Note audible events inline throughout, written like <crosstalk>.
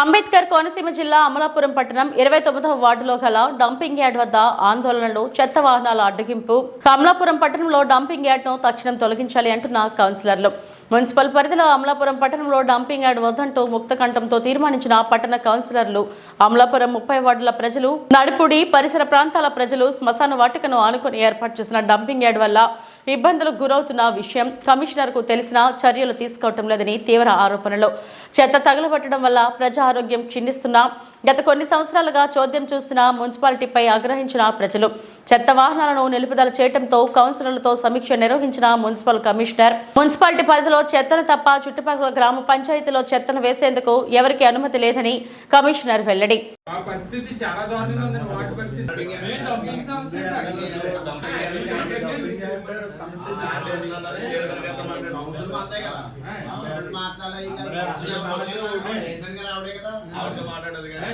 అంబేద్కర్ కోనసీమ జిల్లా అమలాపురం పట్టణం ఇరవై తొమ్మిదవ వార్డులో గల డంపింగ్ యార్డ్ వద్ద ఆందోళనలు చెత్త వాహనాల అడ్డగింపు. అమలాపురం పట్టణంలో డంపింగ్ యార్డ్ను తక్షణం తొలగించాలి అంటున్న కౌన్సిలర్లు. మున్సిపల్ పరిధిలో అమలాపురం పట్టణంలో డంపింగ్ యార్డ్ వద్దంటూ ముక్త కంఠంతో తీర్మానించిన పట్టణ కౌన్సిలర్లు. అమలాపురం ముప్పై వార్డుల ప్రజలు నడిపుడి పరిసర ప్రాంతాల ప్రజలు శ్మశాన వాటికను ఆనుకుని ఏర్పాటు చేసిన డంపింగ్ యార్డ్ వల్ల ఇబ్బందులకు గురవుతున్న విషయం కమిషనర్కు తెలిసినా చర్యలు తీసుకోవటం లేదని తీవ్ర ఆరోపణలు. చెత్త తగలబట్టడం వల్ల ప్రజా ఆరోగ్యం క్షీణిస్తున్నా గత కొన్ని సంవత్సరాలుగా చోద్యం చూస్తున్న మున్సిపాలిటీపై ఆగ్రహించిన ప్రజలు చెత్త వాహనాలను నిలుపుదల చేయడంతో కౌన్సిలర్లతో సమీక్ష నిర్వహించిన మున్సిపల్ కమిషనర్. మున్సిపాలిటీ పరిధిలో చెత్తను తప్ప చుట్టుపక్కల గ్రామ పంచాయతీలో చెత్తను వేసేందుకు ఎవరికి అనుమతి లేదని కమిషనర్ వెల్లడి. ఆ పరిస్థితి చాలా దారుణంగా ఉందండి వాటి పరిస్థితి సమస్య మాత్రే కదా మాట్లాడాలి మాట్లాడదు కానీ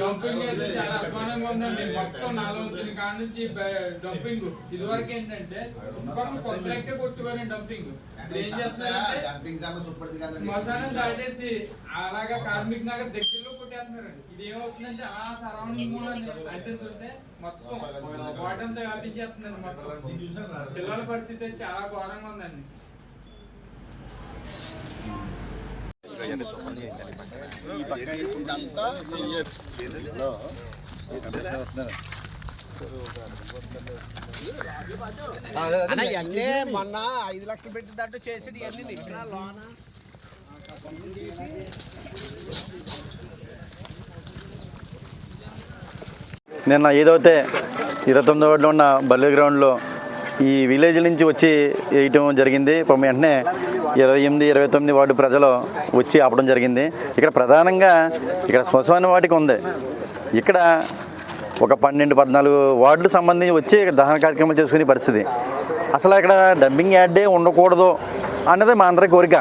డంపింగ్ అయితే చాలా అధ్వానంగా ఉందండి. మొత్తం నాలుగు కాడ నుంచి డంపింగ్. ఇది వరకు ఏంటంటే చుట్టుపక్కల కొత్తలెక్కే కొట్టుకోరండి డంపింగ్. ఏం చేస్తున్నారంటే శ్మశానం దాటేసి అలాగా కార్మిక్ నగర్ దగ్గరలో కొట్టేస్తున్నారండి. ఇది ఏమవుతుందంటే ఆ సరౌండింగ్ అయితే మొత్తం వాటంతా వ్యాపించేస్తుందండి మొత్తం. పిల్లల పరిస్థితి చాలా ఘోరంగా ఉందండి. అన్న మొన్న ఐదు లక్షలు పెట్టినట్టు చేసి ఇవన్నీ లోన నిన్న ఏదైతే ఇరవై తొమ్మిదో వార్డులో ఉన్న బల్లి గ్రౌండ్లో ఈ విలేజ్ నుంచి వచ్చి వేయటం జరిగింది వెంటనే ఇరవై ఎనిమిది ఇరవై తొమ్మిది వార్డు ప్రజలు వచ్చి ఆపడం జరిగింది. ఇక్కడ ప్రధానంగా ఇక్కడ శ్మశాన వాటికి ఉంది. ఇక్కడ ఒక పన్నెండు పద్నాలుగు వార్డులు సంబంధించి వచ్చి ఇక్కడ దహన కార్యక్రమాలు చేసుకునే పరిస్థితి. అసలు ఇక్కడ డబ్బింగ్ యార్డే ఉండకూడదు అన్నది మా అందరి కోరిక.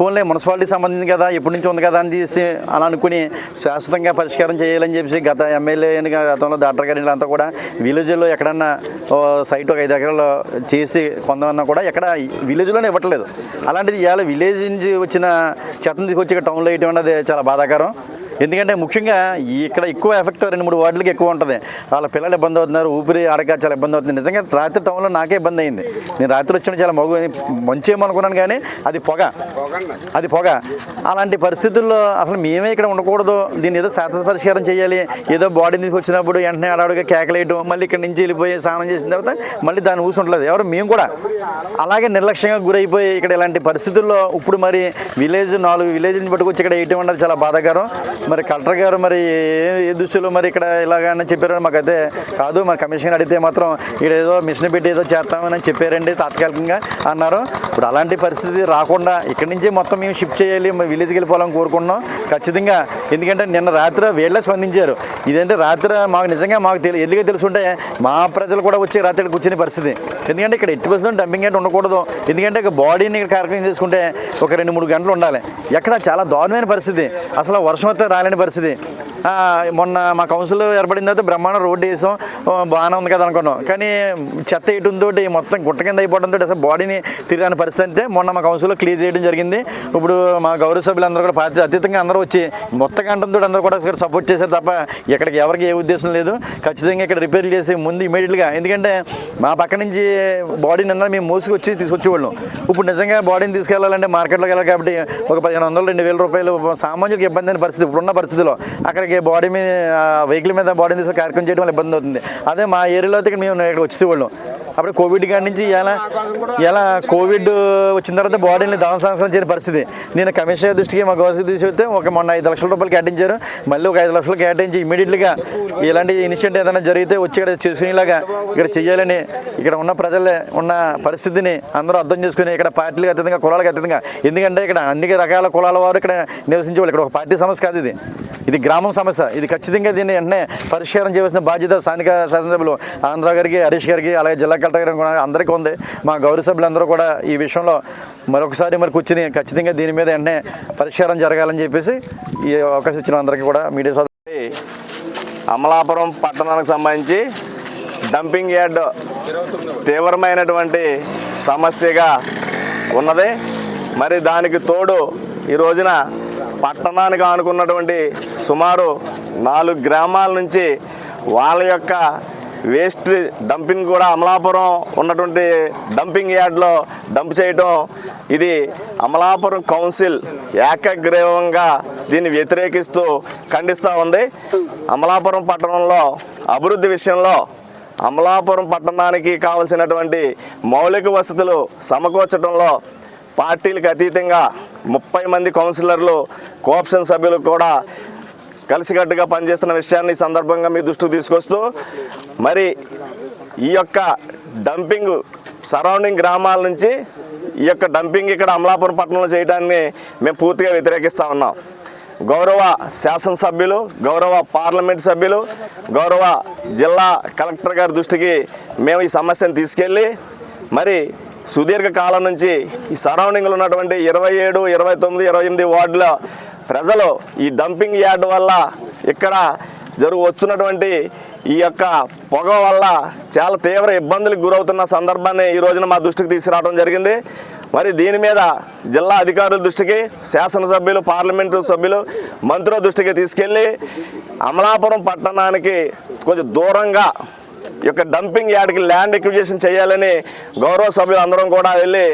ఫోన్లే మున్సిపాలిటీ సంబంధించి కదా ఎప్పటి నుంచి ఉంది కదా అని తీసి అలా అనుకుని శాశ్వతంగా పరిష్కారం చేయాలని చెప్పేసి గత ఎమ్మెల్యే గతంలో డాక్టర్ గారి అంతా కూడా విలేజ్లో ఎక్కడన్నా ఓ సైట్ ఒక ఐదు ఎకరాలు చేసి కొందామన్నా కూడా ఎక్కడ విలేజ్లోనే ఇవ్వట్లేదు. అలాంటిది ఇవాళ విలేజ్ నుంచి వచ్చిన చెత్తను తీసుకొచ్చి టౌన్లో వేయటం అన్నది చాలా బాధాకరం. <laughs> ఎందుకంటే ముఖ్యంగా ఇక్కడ ఎక్కువ ఎఫెక్ట్ రెండు మూడు వార్డులకి ఎక్కువ ఉంటుంది. వాళ్ళ పిల్లలు ఇబ్బంది అవుతున్నారు ఊపిరి ఆడక చాలా ఇబ్బంది అవుతుంది. నిజంగా రాత్రి టౌన్లో నాకే ఇబ్బంది అయింది. నేను రాత్రి వచ్చిన చాలా మగు మంచేమనుకున్నాను కానీ అది పొగ. అది పొగ. అలాంటి పరిస్థితుల్లో అసలు మేమే ఇక్కడ ఉండకూడదు. దీన్ని ఏదో శాశ్వత పరిష్కారం చేయాలి. ఏదో బాడీని తీసుకొచ్చినప్పుడు వెంటనే అడవుడిగా కేకలేయడం మళ్ళీ ఇక్కడ నుంచి వెళ్ళిపోయి స్నానం చేసిన తర్వాత మళ్ళీ దాని ఊసుంటలేదు ఎవరు? మేము కూడా. అలాగే నిర్లక్ష్యంగా గురైపోయి ఇక్కడ ఇలాంటి పరిస్థితుల్లో ఇప్పుడు మరి విలేజ్ నాలుగు విలేజ్ నుంచి పట్టుకొచ్చి ఇక్కడ వేయటం అన్నది చాలా బాధాకరం. మరి కలెక్టర్ గారు మరి ఏ ఏ దృష్టిలో మరి ఇక్కడ ఇలాగని చెప్పారని మాకైతే కాదు. మరి కమిషన్ అడిగితే మాత్రం ఇక్కడ ఏదో మిషన్ పెట్టి ఏదో చేస్తామని చెప్పారండి తాత్కాలికంగా అన్నారు. ఇప్పుడు అలాంటి పరిస్థితి రాకుండా ఇక్కడి నుంచి మొత్తం మేము షిఫ్ట్ చేయాలి విలేజ్కి వెళ్ళిపోవాలని కోరుకున్నాం ఖచ్చితంగా. ఎందుకంటే నిన్న రాత్రి వేళ్ళే స్పందించారు. ఇదంటే రాత్రి మాకు నిజంగా మాకు తెలియ ఎల్లిగా తెలుసుంటే మా ప్రజలు కూడా వచ్చి రాత్రి ఇక్కడ కూర్చునే పరిస్థితి. ఎందుకంటే ఇక్కడ ఎట్టి పర్సెంట్ డంపింగ్ అంటే ఉండకూడదు. ఎందుకంటే ఇక బాడీని ఇక్కడ కార్యక్రమం చేసుకుంటే ఒక రెండు మూడు గంటలు ఉండాలి. ఎక్కడ చాలా దారుణమైన పరిస్థితి. అసలు వర్షం వస్తే రాలేని పరిస్థితి. మొన్న మా కౌన్సిల్ ఏర్పడిన తర్వాత బ్రహ్మాండ రోడ్డు వేసాం. బాగానే ఉంది కదా అనుకున్నాం. కానీ చెత్త వేయడంతో మొత్తం గుట్ట కింద అయిపోవడంతో అసలు బాడీని తిరగని పరిస్థితి అంటే మొన్న మా కౌన్సిల్లో క్లియర్ చేయడం జరిగింది. ఇప్పుడు మా గౌరవ సభ్యులందరూ కూడా పార్టీ అతీతంగా అందరూ వచ్చి మొత్తం కంటంతో అందరూ కూడా ఇక్కడ సపోర్ట్ చేశారు తప్ప ఇక్కడికి ఎవరికి ఏ ఉద్దేశం లేదు. ఖచ్చితంగా ఇక్కడ రిపేర్ చేసి ముందు ఇమీడియట్గా ఎందుకంటే మా పక్క నుంచి బాడీని అన్నది మేము మోసుకు వచ్చి తీసుకొచ్చేవాళ్ళం. ఇప్పుడు నిజంగా బాడీని తీసుకెళ్ళాలంటే మార్కెట్లోకి వెళ్ళాలి కాబట్టి ఒక పదిహేను వందలు రెండు వేల రూపాయలు సామాన్యులకు ఇబ్బంది అయిన పరిస్థితి ఇప్పుడున్న పరిస్థితిలో అక్కడికి బాడీ మీద వెహికల్ మీద బాడీని తీసుకొని కార్యక్రమం చేయడం వల్ల ఇబ్బంది అవుతుంది. అదే మా ఏరియాలో అయితే ఇక్కడ మేము ఇక్కడ వచ్చేవాళ్ళం అప్పుడు కోవిడ్ కాడి నుంచి ఇలా ఎలా కోవిడ్ వచ్చిన తర్వాత బాడీని దాన సంస్కరణ చేయని పరిస్థితి. నేను కమిషనర్ దృష్టికి మా గవర్నర్ దృష్టి ఒక మొన్న ఐదు లక్షల రూపాయలు కేటాయించారు మళ్ళీ ఒక ఐదు లక్షలు కేటాయించి ఇమీడియట్గా ఇలాంటి ఇన్సిడెంట్ ఏదైనా జరిగితే వచ్చి ఇక్కడ చేసుకునేలాగా ఇక్కడ చేయాలని ఇక్కడ ఉన్న ప్రజలే ఉన్న పరిస్థితిని అందరూ అర్థం చేసుకుని ఇక్కడ పార్టీలకు అతీతంగా కులాలకు అతీతంగా ఎందుకంటే ఇక్కడ అన్ని రకాల కులాల వారు ఇక్కడ నివసించేవాళ్ళు. ఇక్కడ ఒక పార్టీ సమస్య కాదు ఇది. ఇది గ్రామం సమస్య. ఇది ఖచ్చితంగా దీన్ని వెంటనే పరిష్కారం చేయవలసిన బాధ్యత స్థానిక శాసనసభ్యులు ఆంధ్ర గారికి హరీష్ గారికి అలాగే జిల్లా కలెక్టర్ కూడా అందరికీ ఉంది. మా గౌరవ సభ్యులందరూ కూడా ఈ విషయంలో మరొకసారి మరి కూర్చుని ఖచ్చితంగా దీని మీద వెంటనే పరిష్కారం జరగాలని చెప్పేసి ఈ అవకాశం ఇచ్చిన అందరికీ కూడా మీడియా సోదరు అమలాపురం పట్టణానికి సంబంధించి డంపింగ్ యార్డ్ తీవ్రమైనటువంటి సమస్యగా ఉన్నది. మరి దానికి తోడు ఈ రోజున పట్టణానికి ఆనుకున్నటువంటి సుమారు నాలుగు గ్రామాల నుంచి వాళ్ళ యొక్క వేస్ట్ డంపింగ్ కూడా అమలాపురం ఉన్నటువంటి డంపింగ్ యార్డ్లో డంప్ చేయటం. ఇది అమలాపురం కౌన్సిల్ ఏకగ్రీవంగా దీన్ని వ్యతిరేకిస్తూ ఖండిస్తూ ఉంది. అమలాపురం పట్టణంలో అభివృద్ధి విషయంలో అమలాపురం పట్టణానికి కావలసినటువంటి మౌలిక వసతులు సమకూర్చడంలో పార్టీలకు అతీతంగా ముప్పై మంది కౌన్సిలర్లు కోఆప్షన్ సభ్యులు కూడా కలిసికట్టుగా పనిచేస్తున్న విషయాన్ని సందర్భంగా మీ దృష్టికి తీసుకొస్తూ మరి ఈ యొక్క డంపింగ్ సరౌండింగ్ గ్రామాల నుంచి ఈ యొక్క డంపింగ్ ఇక్కడ అమలాపురం పట్టణంలో చేయడాన్ని మేము పూర్తిగా వ్యతిరేకిస్తూ ఉన్నాం. గౌరవ శాసనసభ్యులు గౌరవ పార్లమెంట్ సభ్యులు గౌరవ జిల్లా కలెక్టర్ గారి దృష్టికి మేము ఈ సమస్యను తీసుకెళ్ళి మరి సుదీర్ఘ కాలం నుంచి ఈ సరౌండింగ్లో ఉన్నటువంటి ఇరవై ఏడు ఇరవై తొమ్మిది ఇరవై ఎనిమిది వార్డుల ప్రజలు ఈ డంపింగ్ యార్డ్ వల్ల ఇక్కడ జరుగు వస్తున్నటువంటి ఈ యొక్క పొగ వల్ల చాలా తీవ్ర ఇబ్బందులకు గురవుతున్న సందర్భాన్ని ఈ రోజున మా దృష్టికి తీసుకురావడం జరిగింది. మరి దీని మీద జిల్లా అధికారుల దృష్టికి శాసనసభ్యులు పార్లమెంటు సభ్యులు మంత్రుల దృష్టికి తీసుకెళ్ళి అమలాపురం పట్టణానికి కొంచెం దూరంగా ఈ యొక్క డంపింగ్ యార్డ్కి ల్యాండ్ ఎక్విజేషన్ చేయాలని గౌరవ సభ్యులు అందరం కూడా వెళ్ళి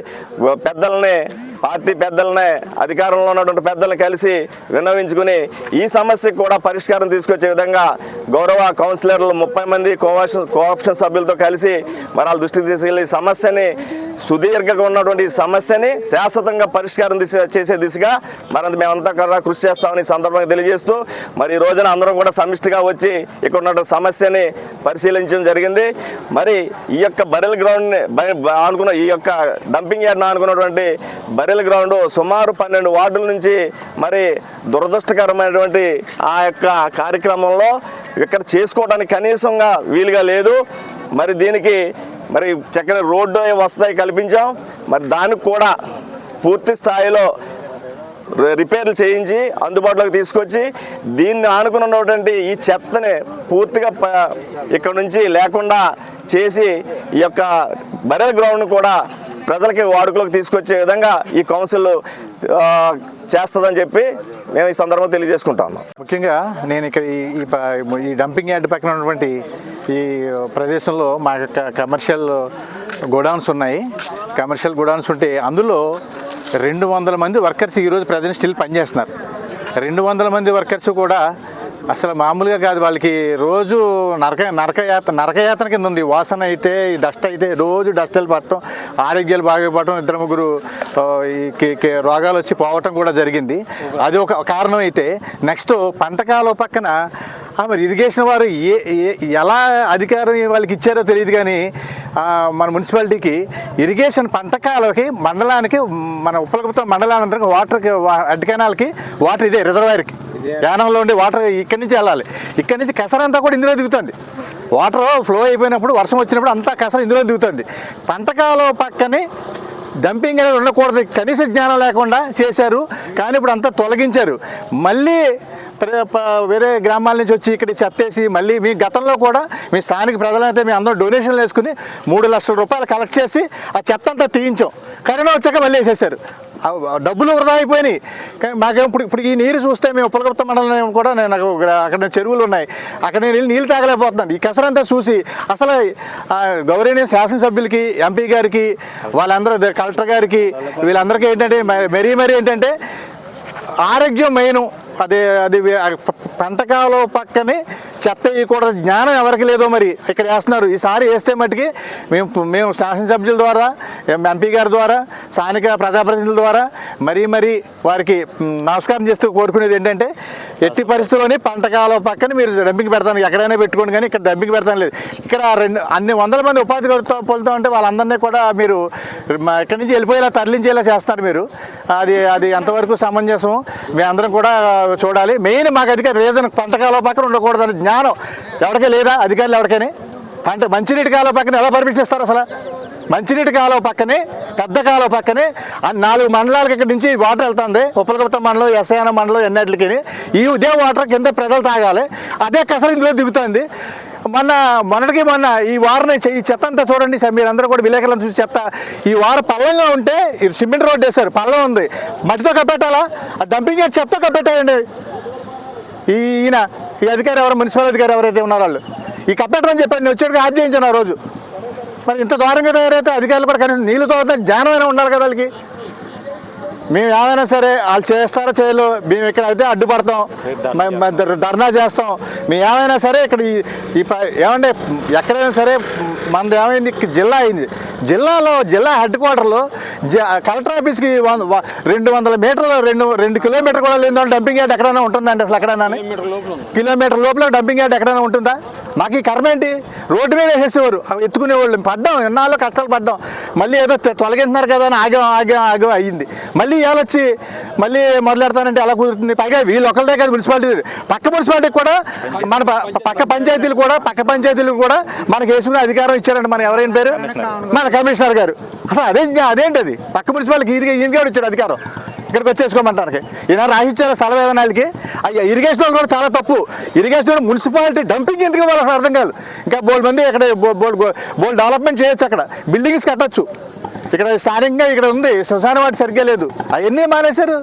పెద్దల్ని పార్టీ పెద్దలనే అధికారంలో ఉన్నటువంటి పెద్దలను కలిసి విన్నవించుకుని ఈ సమస్యకు కూడా పరిష్కారం తీసుకొచ్చే విధంగా గౌరవ కౌన్సిలర్లు ముప్పై మంది కోఆప్షన్ కోఆప్షన్ సభ్యులతో కలిసి మరి వాళ్ళ దృష్టికి తీసుకెళ్ళి ఈ సమస్యని సుదీర్ఘంగా ఉన్నటువంటి సమస్యని శాశ్వతంగా పరిష్కారం చేసే దిశగా మరంత మేమంతా కూడా కృషి చేస్తామని సందర్భంగా తెలియజేస్తూ మరి ఈ రోజున అందరం కూడా సమిష్టిగా వచ్చి ఇక్కడ ఉన్నటువంటి సమస్యని పరిశీలించడం జరిగింది. మరి ఈ యొక్క బరెల్ గ్రౌండ్ ఆనుకున్న ఈ యొక్క డంపింగ్ యార్డ్ అనుకున్నటువంటి బరెల్ గ్రౌండ్ సుమారు పన్నెండు వార్డుల నుంచి మరి దురదృష్టకరమైనటువంటి ఆ యొక్క కార్యక్రమంలో ఇక్కడ చేసుకోవడానికి కనీసంగా వీలుగా లేదు. మరి దీనికి మరి చక్కని రోడ్డు వస్తాయి కల్పించాం. మరి దానికి కూడా పూర్తి స్థాయిలో రి- రిపేర్లు చేయించి అందుబాటులోకి తీసుకొచ్చి దీన్ని ఆనుకున్నటువంటి ఈ చెత్తని పూర్తిగా ప- ఇక్కడ నుంచి లేకుండా చేసి ఈ యొక్క బరెల్ గ్రౌండ్ కూడా ప్రజలకి వాడుకలోకి తీసుకొచ్చే విధంగా ఈ కౌన్సిల్ చేస్తుందని చెప్పి మేము ఈ సందర్భంగా తెలియజేసుకుంటా ముఖ్యంగా నేను ఇక్కడ ఈ ప- ఈ డంపింగ్ యార్డ్ పక్కన ఉన్నటువంటి ఈ ప్రదేశంలో మా యొక్క కమర్షియల్ గోడౌన్స్ ఉన్నాయి. కమర్షియల్ గోడౌన్స్ ఉంటే అందులో రెండు వందల మంది వర్కర్స్ ఈరోజు ప్రజెంట్ స్టిల్ పనిచేస్తున్నారు. రెండు వందల మంది వర్కర్స్ కూడా అసలు మామూలుగా కాదు వాళ్ళకి రోజు నరక నరకయాత నరకయాతన కింద ఉంది. వాసన అయితే ఈ డస్ట్ అయితే రోజు డస్ట్లు పట్టడం ఆరోగ్యాలు బాగోపడటం ఇద్దరు ముగ్గురు ఈ కే- రోగాలు వచ్చి పోవటం కూడా జరిగింది. అది ఒక కారణం అయితే నెక్స్ట్ పంటకాలం పక్కన మరి ఇరిగేషన్ వారు ఏ ఏ- ఎలా అధికారం వాళ్ళకి ఇచ్చారో తెలియదు కానీ మన మున్సిపాలిటీకి ఇరిగేషన్ పంటకాలకి మండలానికి మన ఉప్పలగుప్తం మండలానంతరం వాటర్కి అడ్డు కెనాల్కి వాటర్ ఇదే రిజర్వాయర్కి. యానంలో ఉండే వాటర్ ఇక్కడి నుంచి వెళ్ళాలి. ఇక్కడి నుంచి కసరంతా కూడా ఇందులో దిగుతుంది. వాటర్ ఫ్లో అయిపోయినప్పుడు వర్షం వచ్చినప్పుడు అంతా కసర ఇందులో దిగుతుంది. పంటకాలం పక్కనే డంపింగ్ అనేది ఉండకూడదు. కనీస జ్ఞానం లేకుండా చేశారు కానీ ఇప్పుడు అంతా తొలగించారు. మళ్ళీ ప్ర- వేరే గ్రామాల నుంచి వచ్చి ఇక్కడ చెత్తేసి మళ్ళీ మీ గతంలో కూడా మీ స్థానిక ప్రజలైతే మీ అందరం డొనేషన్లు వేసుకుని మూడు లక్షల రూపాయలు కలెక్ట్ చేసి ఆ చెత్త అంతా తీయించాం. కరోనా వచ్చాక మళ్ళీ వేసేసారు డబ్బులు వృధా అయిపోయినాయి. కానీ మాకేం ఇప్పుడు ఇప్పుడు ఈ నీరు చూస్తే మేము పులగొత్త మండలం కూడా నేను నాకు అక్కడ చెరువులు ఉన్నాయి. అక్కడ నేను వెళ్ళి నీళ్ళు తాగలేకపోతున్నాను. ఈ కసరంతా చూసి అసలు ఆ, గౌరవనీయ శాసనసభ్యులకి ఎంపీ గారికి వాళ్ళందరూ కలెక్టర్ గారికి వీళ్ళందరికీ ఏంటంటే మరీ మరీ ఏంటంటే ఆరోగ్యం మెయిన్. అదే అది పంటకాల పక్కనే చెత్త వేయకూడదు జ్ఞానం ఎవరికి లేదో మరి ఇక్కడ వేస్తున్నారు. ఈసారి వేస్తే మట్టుకి మేము మేము శాసనసభ్యుల ద్వారా ఎంపీ గారి ద్వారా స్థానిక ప్రజాప్రతినిధుల ద్వారా మరీ మరీ వారికి నమస్కారం చేస్తూ కోరుకునేది ఏంటంటే ఎట్టి పరిస్థితుల్లోని పంటకాలం పక్కన మీరు డంపింగ్ పెడతాను ఎక్కడైనా పెట్టుకోండి కానీ ఇక్కడ డంపింగ్ పెడతాను లేదు. ఇక్కడ రెండు అన్ని వందల మంది ఉపాధి కలుగుతా పొలుతూ ఉంటే వాళ్ళందరినీ కూడా మీరు మా ఇక్కడి నుంచి వెళ్ళిపోయేలా తరలించేలా చేస్తారు మీరు. అది అది ఎంతవరకు సమంజసం మేము అందరం కూడా చూడాలి. మెయిన్ మాకు అది రీజన్ పంటకాలం పక్కన ఉండకూడదని జ్ఞానం. ఎవరికే లేదా? అధికారులు ఎవరికైనా? పంట మంచినీటి కాలువ పక్కన ఎలా పర్మిషన్ ఇస్తారు అసలు? మంచినీటి కాలువ పక్కనే పెద్ద కాలువ పక్కనే ఆ నాలుగు మండలాలకి ఇక్కడ నుంచి వాటర్ వెళ్తుంది. ఉప్పలగుట్ట మండలం ఎస్ఐన మండలం ఎన్నట్లకి ఈ ఇదే వాటర్ కింద ప్రజలు తాగాలి. అదే కసర ఇందులో దిగుతుంది. మొన్న మొన్నటికి మొన్న ఈ వారిని ఈ చెత్త అంతా చూడండి. సార్ మీరందరూ కూడా విలేకరులను చూసి చెత్త. ఈ వార పల్లంగా ఉంటే సిమెంట్ రోడ్ వేశారు. పల్లం ఉంది. మట్టితో కప్పెట్టాలా? ఆ డంపింగ్ చెత్త కప్పెట్టాలండి ఈయన ఈ అధికారి ఎవరు? మున్సిపల్ అధికారి ఎవరైతే ఉన్నారో వాళ్ళు. ఈ కప్పెట్టమని చెప్పాను నేను వచ్చాడు ఆఫ్ చేయించాను ఆ రోజు. మరి ఇంత దూరంగా తయారైతే అధికారులు కూడా కనీసం నీళ్ళు తోతే జ్ఞానమైనా ఉండాలి కదా వాళ్ళకి. మేము ఏమైనా సరే వాళ్ళు చేస్తారో చేయలో మేము ఇక్కడ అయితే అడ్డుపడతాం. ధర్నా చేస్తాం. మేము ఏమైనా సరే ఇక్కడ ఈ- ఏమంటే ఎక్కడైనా సరే మనది ఏమైంది? జిల్లా అయింది. జిల్లాలో జిల్లా హెడ్ క్వార్టర్లో జ- కలెక్టర్ ఆఫీస్కి రెండు వందల మీటర్లు రెండు రెండు కిలోమీటర్ కూడా లేదు డంపింగ్ యార్డ్ ఎక్కడైనా ఉంటుందండి అసలు ఎక్కడైనా? కిలోమీటర్ లోపల డంపింగ్ యార్డ్ ఎక్కడైనా ఉంటుందా? మాకు ఈ కర్మ ఏంటి? రోడ్డు మీద వేసేసేవారు. ఎత్తుకునేవాళ్ళు. పడ్డాం. ఎన్నాళ్ళు కష్టాలు పడ్డాం. మళ్ళీ ఏదో తొ- తొలగిస్తున్నారు కదా అని ఆగం ఆగం ఆగం అయ్యింది. మళ్ళీ వచ్చి మళ్ళీ మొదలెడతానంటే ఎలా కుదురుతుంది. పైగా వీళ్ళు ఒకళ్ళదే కాదు మున్సిపాలిటీ. పక్క మున్సిపాలిటీకి కూడా మన పక్క పంచాయతీలు కూడా పక్క పంచాయతీలకు కూడా మనకి వేసుకునే అధికారం ఇచ్చారండి మన ఎవరైనా పేరు? మన కమిషనర్ గారు. అసలు అదే అదేంటి అది పక్క మున్సిపాలిటీకి ఈయనకి ఈయనకే ఇచ్చాడు అధికారం. ఇక్కడికి వచ్చేసుకోమంటానికి. ఈయన రాసిచ్చారు స్థల అయ్యా ఇరిగేషన్ వాళ్ళు కూడా చాలా తప్పు. ఇరిగేషన్ వాళ్ళు మున్సిపాలిటీ డంపింగ్ ఎందుకు ఇవ్వాలి అసలు అర్థం కాదు. ఇంకా బోల్ మంది ఇక్కడ బోల్ బోల్ డెవలప్మెంట్ చేయొచ్చు అక్కడ. బిల్డింగ్స్ కట్టొచ్చు. ఇక్కడ స్థానికంగా ఇక్కడ ఉంది. శ్మశాన వాటి సరిగ్గా లేదు. అవన్నీ మానేశారు.